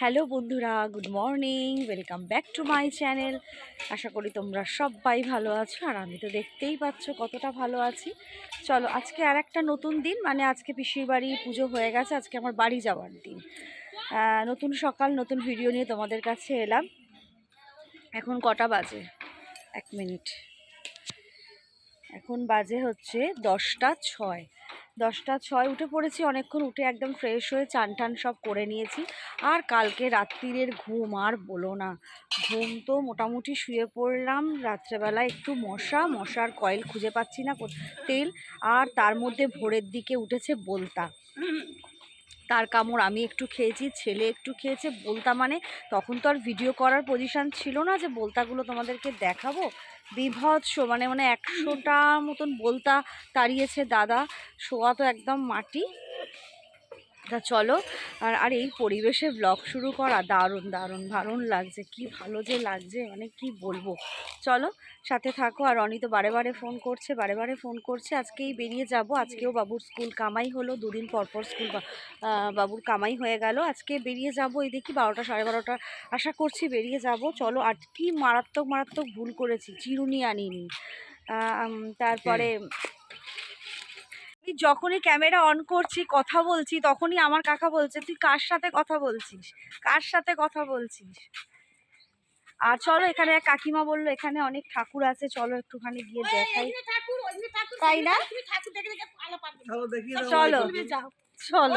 Hello বন্ধুরা, good morning, welcome back to my channel. আশা করি তোমরা সবাই ভালো আছো, আর আমি তো দেখতেই পাচ্ছ কতটা ভালো আছি। চলো, আজকে আর একটা নতুন দিন মানে আজকে পিসির বাড়ি পুজো হয়ে গেছে, আজকে আমার বাড়ি যাওয়ার দিন। নতুন সকাল, নতুন ভিডিও নিয়ে তোমাদের কাছে এলাম। এখন কটা বাজে? এক মিনিট। এখন বাজে হচ্ছে দশটা ছয়। দশটা ছয় উঠে পড়েছি, অনেকক্ষণ উঠে একদম ফ্রেশ হয়ে চান টান সব করে নিয়েছি। আর কালকে রাত্রিরের ঘুম আর বলো না। ঘুম তো মোটামুটি শুয়ে পড়লাম, রাত্রেবেলা একটু মশা, মশার কয়েল খুঁজে পাচ্ছি না তেল, আর তার মধ্যে ভোরের দিকে উঠেছে বলতা। তার কামড় আমি একটু খেয়েছি, ছেলে একটু খেয়েছে, বলতা মানে তখন তো আর ভিডিও করার পজিশান ছিল না যে বলতাগুলো তোমাদেরকে দেখাবো। বিভৎস মানে মানে একশোটা মতন বলতা তাড়িয়েছে দাদা, শোয়া তো একদম মাটি। তা চলো। আর আর এই পরিবেশে ব্লগ শুরু করা দারুণ দারুণ দারুণ লাগছে। কি ভালো যে লাগছে মানে কি বলব। চলো, সাথে থাকো। আর অনি তো বারে বারে ফোন করছে, বারে বারে ফোন করছে। আজকেই বেরিয়ে যাব। আজকেও বাবুর স্কুল কামাই হলো। দুদিন পর পর স্কুল বাবুর কামাই হয়ে গেল। আজকে বেরিয়ে যাব। এই দেখি বারোটা সাড়ে বারোটা। আশা করছি বেরিয়ে যাব। চলো, আর কি মারাত্মক মারাত্মক ভুল করেছি। চিরুনি আনিনি। তারপরে যখনই ক্যামেরা অন করছি কথা বলছি তখনই আমার কাকা বলছে তুই কার সাথে কথা বলছিস? কার সাথে কথা বলছিস? আর চলো এখানে এক কাকিমা বলল এখানে অনেক ঠাকুর আছে চলো একটুখানি গিয়ে দেখাই। তাই না? চলো চলো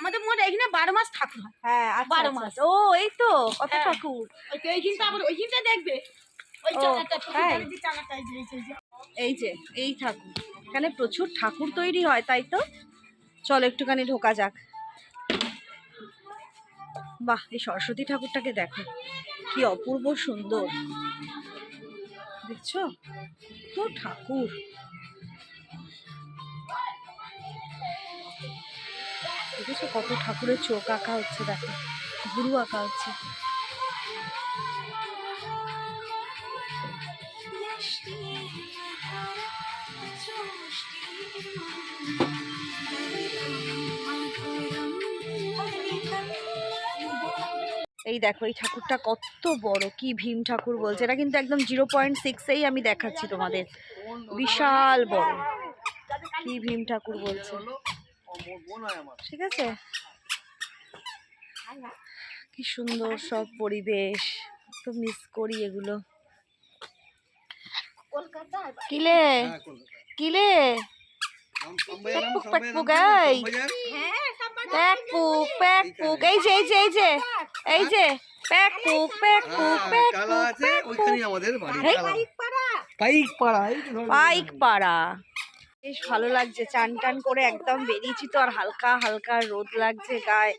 আমাদের মোট এইখানে বারো মাস ঠাকুর হয়। হ্যাঁ আচ্ছা, বারো আচ্ছা, মাস। আচ্ছা। ও এই তো কত হ্যাঁ। ঠাকুর। ওই তো এইখানটা আবার ওইখানটা দেখবে। এই যে এই ঠাকুর। এখানে প্রচুর ঠাকুর তৈরি হয় তাই তো? চলো একটুখানি ঢোকা যাক। বাহ এই সরস্বতী ঠাকুরটাকে দেখো। কি অপূর্ব সুন্দর। দেখছ? তো ঠাকুর। দেখেছ কত ঠাকুরের চোখ আঁকা হচ্ছে দেখো। গুরু আঁকা হচ্ছে। এই দেখো এই ঠাকুরটা কত বড় কি ভীম ঠাকুর বলছে। এটা কিন্তু একদম জিরো পয়েন্ট সিক্সেই আমি দেখাচ্ছি তোমাদের। বিশাল বড়। কি ভীম ঠাকুর বলছে। ঠিক আছে? কি সুন্দর সব পরিবেশ। তো মিস করি এগুলো। কিলে কিলে প্যাকপুক প্যাকপুক এই প্যাকপুক প্যাকপুক এই যে এই যে এই যে এই যে প্যাকপুক প্যাকপুক প্যাকপুক আমাদের বাড়ি পাইক পাড়া। পাইক পাড়া বেশ ভালো লাগছে। চান টান করে একদম বেরিয়েছি তো আর হালকা হালকা রোদ লাগছে গায়ে।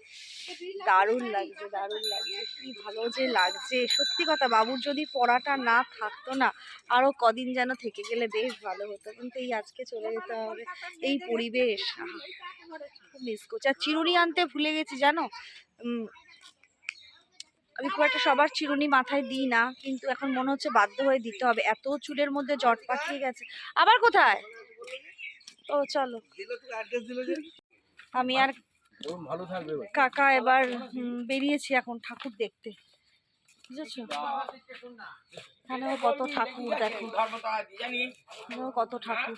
দারুণ লাগছে দারুণ লাগছে। কি ভালো যে লাগছে। সত্যি কথা বাবুর যদি পড়াটা না থাকতো না, আরও কদিন যেন থেকে গেলে বেশ ভালো হতো। কিন্তু এই আজকে চলে যেতে হবে। এই পরিবেশ মিস করছি। আর চিরুনি আনতে ভুলে গেছি জানো? আমি খুব একটা সবার চিরুনি মাথায় দিই না, কিন্তু এখন মনে হচ্ছে বাধ্য হয়ে দিতে হবে। এত চুলের মধ্যে জট পাকিয়ে গেছে। আবার কোথায়? ও চলো। আমি আর কাকা এবার বেরিয়েছি এখন ঠাকুর দেখতে। বুঝেছ? এখানেও কত ঠাকুর দেখো। এখানেও কত ঠাকুর।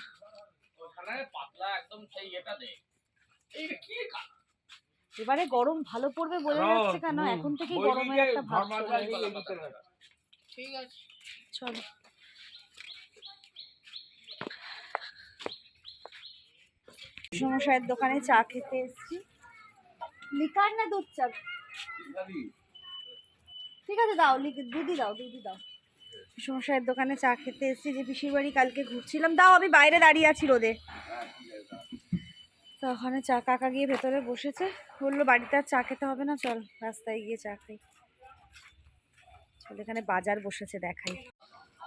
এবারে গরম ভালো পড়বে বোঝা যাচ্ছে কেন? এখন থেকেই গরমের একটা ভাব চলে এসেছে। চলো। সমস্যায়ের দোকানে চা খেতে এসেছি। লিকার না দুধ চা? ঠিক আছে, দাও দুধই দাও দুধই দাও। সমস্যায়ের দোকানে চা খেতে এসেছি, যে পিসির বাড়ি কালকে ঘুরছিলাম। দাও, আমি বাইরে দাঁড়িয়ে আছি রোদে। তো ওখানে চা কাকা গিয়ে ভেতরে বসেছে। বলল, বাড়িতে আর চা খেতে হবে না, চল, রাস্তায় গিয়ে চা খাই। চল, এখানে বাজার বসেছে, দেখাই।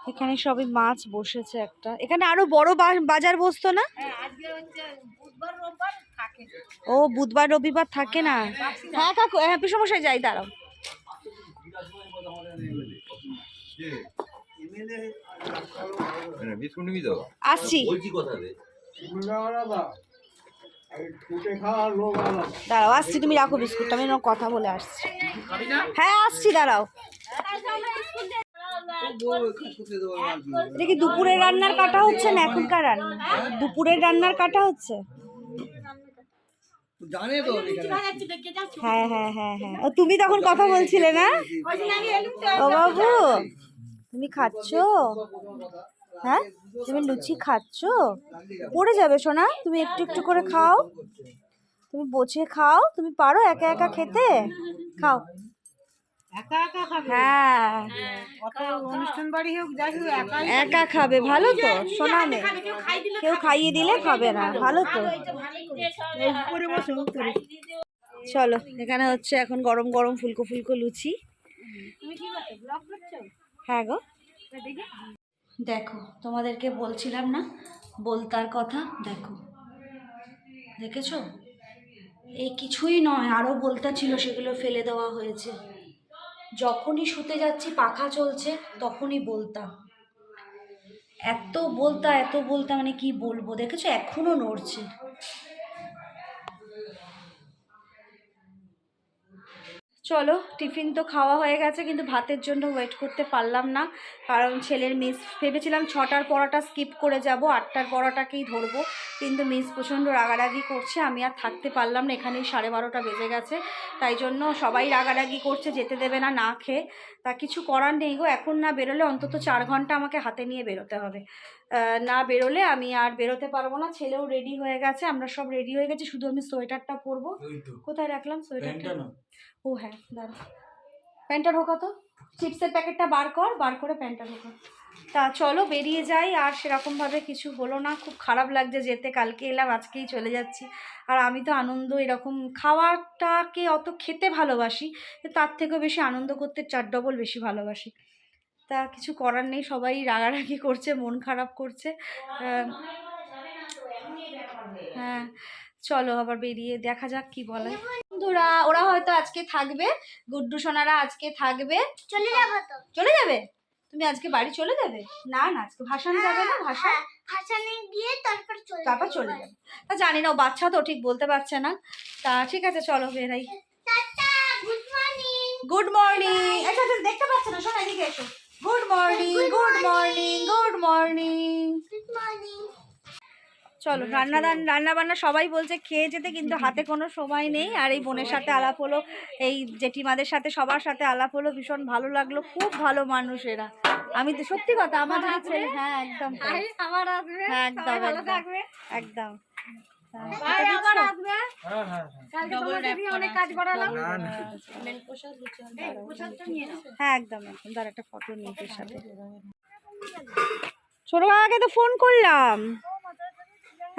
এখানে সবই মাছ বসেছে একটা। এখানে আরও বড় বাজার বসতো না? হ্যাঁ আজকে হচ্ছে বুধবার রোববার থাকে। ও বুধবার রবিবার থাকে না? হ্যাঁ কাকু হ্যাঁ পিসমশাই যাই দাঁড়াও। তো? আসছি। দাঁড়াও আসছি তুমি রাখো বিস্কুটটা আমি কথা বলে আসছি। হ্যাঁ আসছি দাঁড়াও। এটা কি দুপুরের রান্নার কাটা হচ্ছে না এখনকার রান্না দুপুরের রান্নার কাটা হচ্ছে জানে তো হ্যাঁ হ্যাঁ হ্যাঁ হ্যাঁ ও তুমি তখন কথা বলছিলে না ও বাবু তুমি খাচ্ছো হ্যাঁ তুমি লুচি খাচ্ছো পড়ে যাবে সোনা তুমি একটু একটু করে খাও তুমি বসে খাও তুমি পারো একা একা খেতে খাও একা খাবে? হ্যাঁ। অত অনুষ্ঠান বাড়ি হোক যাই হোক একা একা খাবে। ভালো তো সোনা মেয়ে কেউ খাইয়ে দিলে খাবে না ভালো তো। চলো এখানে হচ্ছে এখন গরম গরম ফুলকো ফুলকো লুচি। হ্যাঁ গো। দেখো। তোমাদেরকে বলছিলাম না বলতার কথা দেখো। দেখেছ? এই কিছুই নয় আরও বলতা ছিল সেগুলো ফেলে দেওয়া হয়েছে। যখনই শুতে যাচ্ছি, পাখা চলছে, তখনই বলতা। এত বলতা এত বলতা মানে কি বলব? দেখেছ? এখনও নড়ছে। চলো, টিফিন তো খাওয়া হয়ে গেছে, কিন্তু ভাতের জন্য ওয়েট করতে পারলাম না। কারণ ছেলের মিস ভেবেছিলাম ছটার পড়াটা স্কিপ করে যাব, আটটার পড়াটাকেই ধরবো। কিন্তু মিস প্রচণ্ড রাগারাগি করছে, আমি আর থাকতে পারলাম না, এখানেই সাড়ে বারোটা বেজে গেছে। তাই জন্য সবাই রাগারাগি করছে, যেতে দেবে না না খেয়ে। তা কিছু করার নেই গো, এখন না বেরোলে অন্তত চার ঘণ্টা আমাকে হাতে নিয়ে বেরোতে হবে। না বেরোলে আমি আর বেরোতে পারব না। ছেলেও রেডি হয়ে গেছে আমরা সব রেডি হয়ে গেছি শুধু আমি সোয়েটারটা পরবো। কোথায় রাখলাম? সোয়েটারটা? ও হ্যাঁ দাঁড়া। প্যান্টটা ঢোকা তো। চিপসের প্যাকেটটা বার কর বার করে প্যান্টটা ঢোকা। তা চলো বেরিয়ে যাই আর সেরকমভাবে কিছু হলো না। খুব খারাপ লাগছে যেতে কালকে এলাম আজকেই চলে যাচ্ছি। আর আমি তো আনন্দ এরকম খাওয়াটাকে অত খেতে ভালোবাসি তার থেকেও বেশি আনন্দ করতে চার ডবল বেশি ভালোবাসি। তা কিছু করার নেই সবাই রাগারাগি করছে মন খারাপ করছে। হ্যাঁ চলো আবার বেরিয়ে দেখা যাক কি বলে। বন্ধুরা ওরা হয়তো আজকে থাকবে গুড্ডু সোনারা আজকে থাকবে। চলে যাব তো। চলে যাবে? তুমি আজকে বাড়ি চলে যাবে? না না আজকে ভাসান যাবে না গিয়ে তারপর চলে তারপর চলে যাবে। তা জানি না বাচ্চা তো ঠিক বলতে পারছে না। তা ঠিক আছে চলো বেরাই। Good morning. Good morning. আচ্ছা আচ্ছা দেখতে পাচ্ছে না? শোনো এদিকে এসো। Good morning good morning good morning চলো রান্না দান রান্না বান্না সবাই বলছে খেয়ে যেতে কিন্তু হাতে কোনো সময় নেই। আর এই বোনের সাথে আলাপ হলো এই জেঠিমাদের সাথে সবার সাথে আলাপ হলো ভীষণ ভালো লাগল খুব ভালো মানুষ এরা। আমি তো সত্যি কথা আমার ছেলে হ্যাঁ একদম। হ্যাঁ একদম ভালো একদম থাকবে? একদম। হ্যাঁ, নিয়ে নাও। হ্যাঁ একদম একদম। তার একটা ফটো নিয়ে তোর সাথে। ছোট কাকাকে তো ফোন করলাম।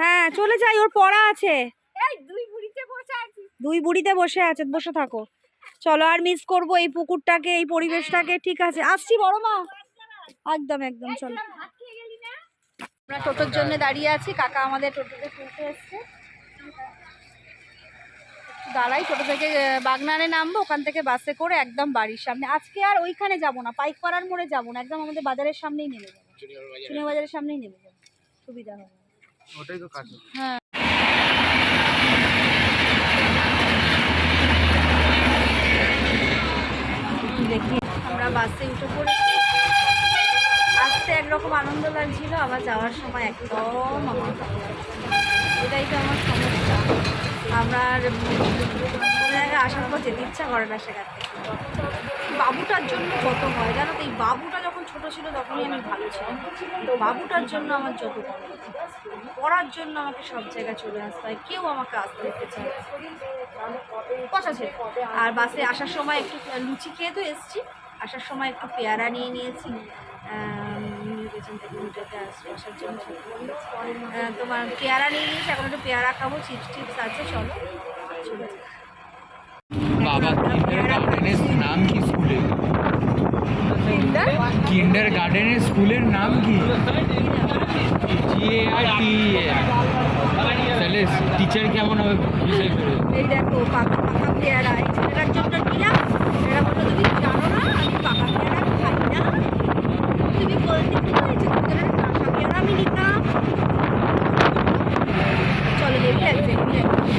হ্যাঁ চলে যাই ওর পড়া আছে। দুই বুড়িতে বসে আছি বসে থাকো। চলো আর মিস করব এই পুকুরটাকে এই পরিবেশটাকে ঠিক আছে। আসছি বড় মা। একদম একদম চলো আমরা টোটোর জন্য দাঁড়িয়ে আছি কাকা আমাদের টোটোতে তুলতে এসছে। দাঁড়াই টোটো থেকে বাগনানে নামবো ওখান থেকে বাসে করে একদম বাড়ির সামনে। আজকে আর ওইখানে যাব না পাইকপাড়ার মোড়ে যাব না একদম আমাদের বাজারের সামনেই নেমে যাব। চুনিয়া বাজারের সামনেই নেমে যাব সুবিধা হবে। ওটাই তো হ্যাঁ। দেখি আমরা বাসে উঠে পড়েছি। আসতে একরকম আনন্দ লাগছিল, আবার যাওয়ার সময় একদম আমার। এটাই তো আমার সমস্যা আমার জায়গায় আসার পর যেতে ইচ্ছা করে না সেখান থেকে বাবুটার জন্য কত হয়, জানো তো এই বাবুটা যখন ছোট ছিল তখনই আমি ভালো ছিলাম তো বাবুটার জন্য আমার যত। পড়ার জন্য আমাকে সব জায়গায় চলে আসতে হয় কেউ আমাকে আসতে দিতে চায় না। পচা ছিল আর বাসে আসার সময় একটু লুচি খেয়ে তো এসছি আসার সময় একটু পেয়ারা নিয়ে নিয়েছি পেছন থেকে উঠেতে আসছে আসার জন্য তোমার পেয়ারা নিয়ে নিয়েছি এখন একটু পেয়ারা খাব চিপস টিপস আছে চলো। বাবা কিন্ডার গার্ডেনের নাম কি কিন্ডার গার্ডেনের স্কুলের নাম কি? তাহলে টিচার কেমন হবে? এই দেখো পাকা পাকা পেয়ারা। এই ছেলেটার জন্য নিলাম এরা বলল তুমি জানো না আমি পাকা পেয়ারা খাই না তুমি বলতে কি হয়েছে তোদের কাঁচা পেয়ারা আমি নিতাম চলো হেভি লাগছে হেভি লাগছে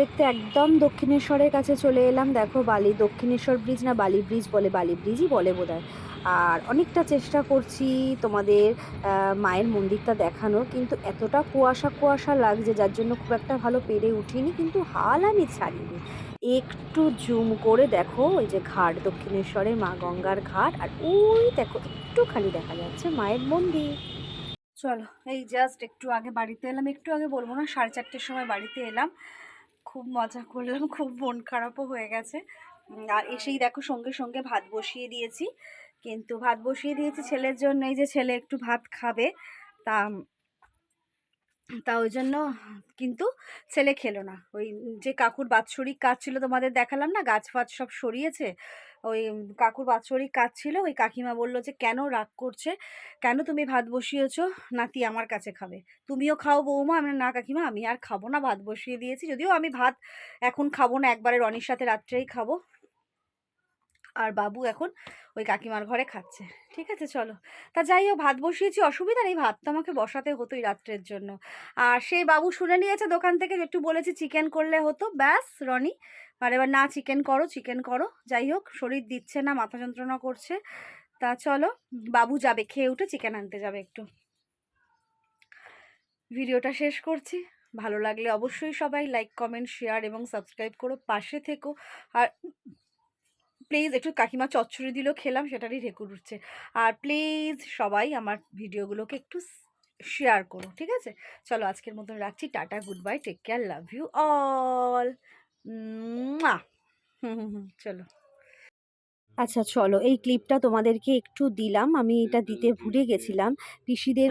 দেখতে দেখতে একদম দক্ষিণেশ্বরের কাছে চলে এলাম। দেখো বালি, দক্ষিণেশ্বর ব্রিজ না বালি ব্রিজ বলে, বালি ব্রিজই বলে বোধহয়। আর অনেকটা চেষ্টা করছি তোমাদের মায়ের মন্দিরটা দেখানোর, কিন্তু এতটা কুয়াশা কুয়াশা লাগছে, যার জন্য খুব একটা ভালো পেরে উঠিনি, কিন্তু হাল আমি ছাড়িনি। একটু জুম করে দেখো ওই যে ঘাট, দক্ষিণেশ্বরের মা গঙ্গার ঘাট, আর ওই দেখো একটুখানি দেখা যাচ্ছে মায়ের মন্দির। চলো, এই জাস্ট একটু আগে বাড়িতে এলাম, একটু আগে বলব না, সাড়ে চারটের সময় বাড়িতে এলাম। খুব মজা করলাম, খুব মন খারাপও হয়ে গেছে। আর এসেই দেখো সঙ্গে সঙ্গে ভাত বসিয়ে দিয়েছি। কিন্তু ভাত বসিয়ে দিয়েছি ছেলের জন্য, এই যে ছেলে একটু ভাত খাবে, তা তা ওই জন্য কিন্তু ছেলে খেলো না। ওই যে কাকুর বাৎসরিক কাজ ছিল তোমাদের দেখালাম না, গাছ ফাছ সব সরিয়েছে? ওই কাকুর বাৎসরিক কাজ ছিল। ওই কাকিমা বলল যে, কেন রাগ করছে? কেন তুমি ভাত বসিয়েছো? নাতি আমার কাছে খাবে। তুমিও খাও বৌমা আমি না কাকিমা, আমি আর খাব না। ভাত বসিয়ে দিয়েছি, যদিও আমি ভাত এখন খাব না, একবারে রনির সাথে রাত্রেই খাব। আর বাবু এখন ওই কাকিমার ঘরে খাচ্ছে। ঠিক আছে, চলো। তা যাই হোক, ভাত বসিয়েছি, অসুবিধা নেই, ভাত তো আমাকে বসাতে হতোই রাত্রের জন্য। আর সেই বাবু শুনে নিয়েছে দোকান থেকে, একটু বলেছি চিকেন করলে হতো। ব্যাস, রনি। এবার না চিকেন করো চিকেন করো। যাই হোক, শরীর দিচ্ছে না, মাথা যন্ত্রণা করছে। তা চলো, বাবু যাবে, খেয়ে উঠে চিকেন আনতে যাবে একটু। ভিডিওটা শেষ করছি। ভালো লাগলে অবশ্যই সবাই লাইক কমেন্ট শেয়ার এবং সাবস্ক্রাইব করো পাশে থেকো। আর প্লিজ একটু কাকিমা চচ্চড়ি দিলেও খেলাম, সেটারই রেকর্ড উঠছে। আর প্লিজ সবাই আমার ভিডিওগুলোকে একটু শেয়ার করো, ঠিক আছে? চলো আজকের মতন রাখছি। Tata good bye take care love you all চলো। আচ্ছা চলো এই ক্লিপটা তোমাদেরকে একটু দিলাম। আমি এটা দিতে ভুলে গেছিলাম। পিসিদের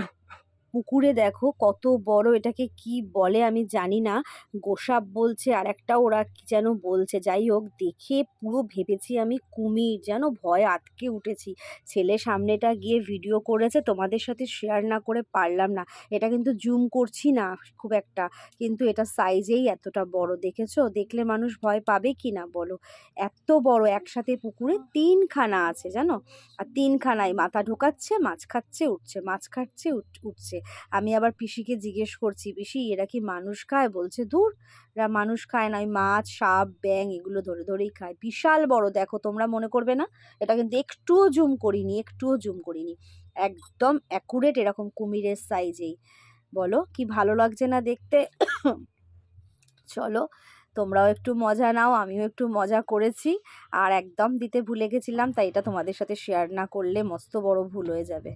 পুকুরে দেখো কত বড় এটাকে কি বলে আমি জানি না। গোসাপ বলছে আর একটা ওরা কি যেন বলছে, যাই হোক দেখে পুরো ভেবেছি আমি কুমির, যেন ভয় আটকে উঠেছি। ছেলে সামনেটা গিয়ে ভিডিও করেছে, তোমাদের সাথে শেয়ার না করে পারলাম না। এটা কিন্তু জুম করছি না খুব একটা, কিন্তু এটা সাইজেই এতটা বড়, দেখেছ? দেখলে মানুষ ভয় পাবে কি না বলো? এত বড় একসাথে পুকুরে তিনখানা আছে, জানো? আর তিনখানায় মাথা ঢোকাচ্ছে, মাছ খাচ্ছে, উঠছে, মাছ খাচ্ছে, উঠ- উঠছে। আমি আবার পিসিকে জিজ্ঞেস করছি, পিসি, এরা কি মানুষ খায়? বলছে দূর এরা মানুষ খায় না, ওই মাছ, সাপ ব্যাং এগুলো ধরে ধরেই খায়। বিশাল বড়, দেখো, তোমরা মনে করবে না? এটা কিন্তু একটুও জুম করিনি, একটুও জুম করিনি। একদম অ্যাকুরেট এরকম কুমিরের সাইজেই বলো, কি ভালো লাগছে না দেখতে? চলো, তোমরাও একটু মজা নাও, আমিও একটু মজা করেছি। আর একদম দিতে ভুলে গেছিলাম, তাই এটা তোমাদের সাথে শেয়ার না করলে মস্ত বড় ভুল হয়ে যাবে।